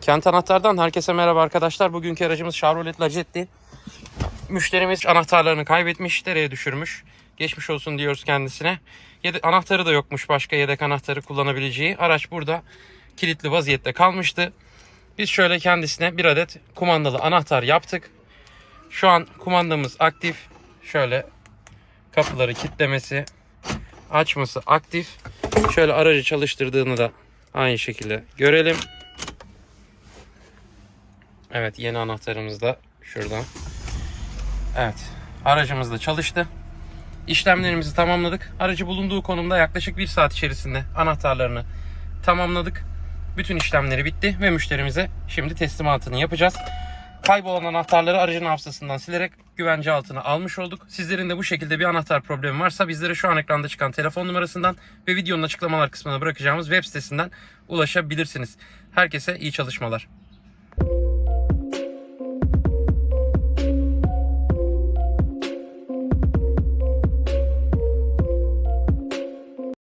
Kent Anahtar'dan herkese merhaba arkadaşlar. Bugünkü aracımız Chevrolet Lacetti. Müşterimiz anahtarlarını kaybetmiş, dereye düşürmüş. Geçmiş olsun diyoruz kendisine. Yedek, anahtarı da yokmuş başka yedek anahtarı kullanabileceği. Araç burada kilitli vaziyette kalmıştı. Biz şöyle kendisine bir adet kumandalı anahtar yaptık. Şu an kumandamız aktif. Şöyle kapıları kilitlemesi, açması aktif. Şöyle aracı çalıştırdığını da aynı şekilde görelim. Evet yeni anahtarımız da şuradan. Evet aracımız da çalıştı. İşlemlerimizi tamamladık. Aracı bulunduğu konumda yaklaşık bir saat içerisinde anahtarlarını tamamladık. Bütün işlemleri bitti ve müşterimize şimdi teslimatını yapacağız. Kaybolan anahtarları aracın hafızasından silerek güvence altına almış olduk. Sizlerin de bu şekilde bir anahtar problemi varsa bizlere şu an ekranda çıkan telefon numarasından ve videonun açıklamalar kısmına bırakacağımız web sitesinden ulaşabilirsiniz. Herkese iyi çalışmalar.